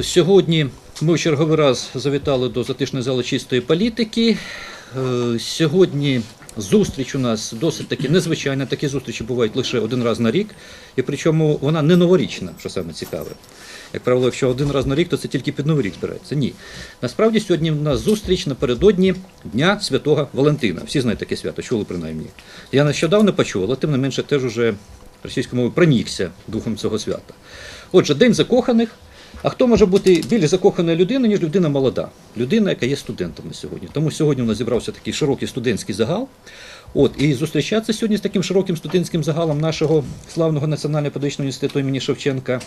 Сьогодні ми в черговий раз завітали до затишної зали чистої політики. Е, Сьогодні зустріч у нас досить таки незвичайна. Такі зустрічі бувають лише один раз на рік, і причому вона не новорічна, що саме цікаве. Як правило, якщо один раз на рік, то це тільки під Новий рік збирається. Ні. Насправді сьогодні в нас зустріч напередодні Дня Святого Валентина. Всі знають таке свято, чули принаймні. Я нещодавно почув, але тим не менше теж уже російською мовою пронікся духом цього свята. Отже, День закоханих. А хто може бути більш закоханою людиною, ніж людина молода? Людина, яка є студентом на сьогодні. Тому сьогодні у нас зібрався такий широкий студентський загал. От, і зустрічатися сьогодні з таким широким студентським загалом нашого славного Національного педагогічного університету імені Шевченка.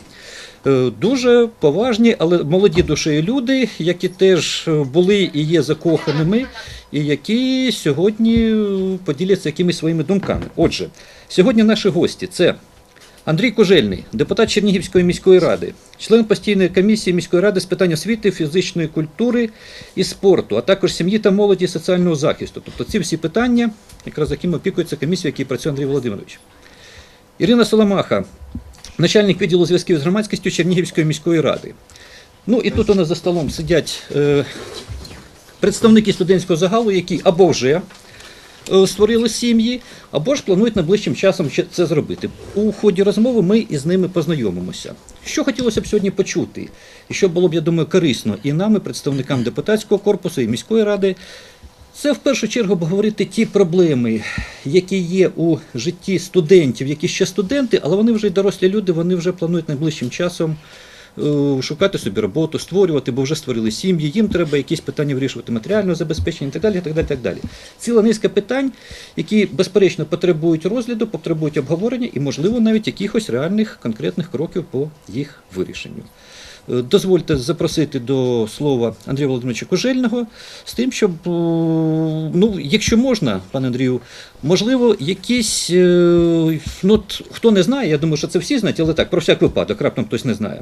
Е, Дуже поважні, але молоді душею люди, які теж були і є закоханими, і які сьогодні поділяться якимись своїми думками. Отже, сьогодні наші гості це Андрій Кожельний, депутат Чернігівської міської ради, член постійної комісії міської ради з питань освіти, фізичної культури і спорту, а також сім'ї та молоді і соціального захисту. Тобто ці всі питання, якраз якими опікується комісія, в якій працює Андрій Володимирович. Ірина Соломаха, начальник відділу зв'язків з громадськістю Чернігівської міської ради. Ну і тут у нас за столом сидять е, представники студентського загалу, які або вже створили сім'ї, або ж планують найближчим часом це зробити. У ході розмови ми із ними познайомимося. Що хотілося б сьогодні почути, і що було б, я думаю, корисно і нам, і представникам депутатського корпусу, і міської ради, це в першу чергу обговорити ті проблеми, які є у житті студентів, які ще студенти, але вони вже й дорослі люди, вони вже планують найближчим часом е, шукати собі роботу, створювати, бо вже створили сім'ї, їм треба якісь питання вирішувати матеріального забезпечення і так далі. так далі, так далі. Ціла низка питань, які безперечно потребують розгляду, потребують обговорення і, можливо, навіть якихось реальних конкретних кроків по їх вирішенню. Е, Дозвольте запросити до слова Андрія Володимировича Кожельного з тим, щоб, е, ну, якщо можна, пане Андрію, можливо, якісь, е, ну, хто не знає, я думаю, що це всі знають, але так, про всяк випадок, раптом хтось не знає.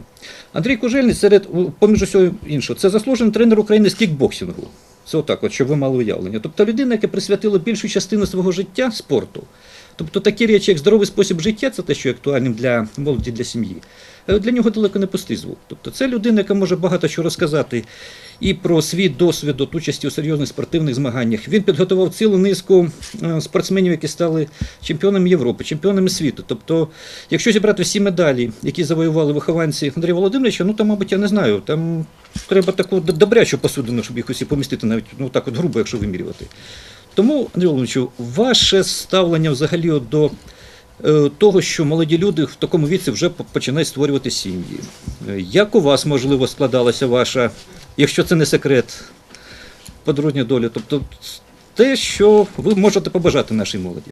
Андрій Кожельний серед, поміж усього іншого, це заслужений тренер України з кікбоксингу. Це отак, от, щоб ви мали уявлення. Тобто людина, яка присвятила більшу частину свого життя спорту. Тобто такі речі, як здоровий спосіб життя, це те, що актуальним для молоді, для сім'ї. Е, Для нього далеко не пустий звук. Тобто це людина, яка може багато що розказати і про свій досвід от участі у серйозних спортивних змаганнях. Він підготував цілу низку е, спортсменів, які стали чемпіонами Європи, чемпіонами світу. Тобто, якщо зібрати всі медалі, які завоювали вихованці Андрія Володимировича, ну там, мабуть, я не знаю, там треба таку добрячу посудину, щоб їх усі помістити, навіть ну так от грубо, якщо вимірювати. Тому, Андрій Володимировичу, ваше ставлення взагалі до е, того, що молоді люди в такому віці вже починають створювати сім'ї. Е, Як у вас, можливо, складалася ваша, якщо це не секрет, подружня доля? Тобто те, що ви можете побажати нашій молоді?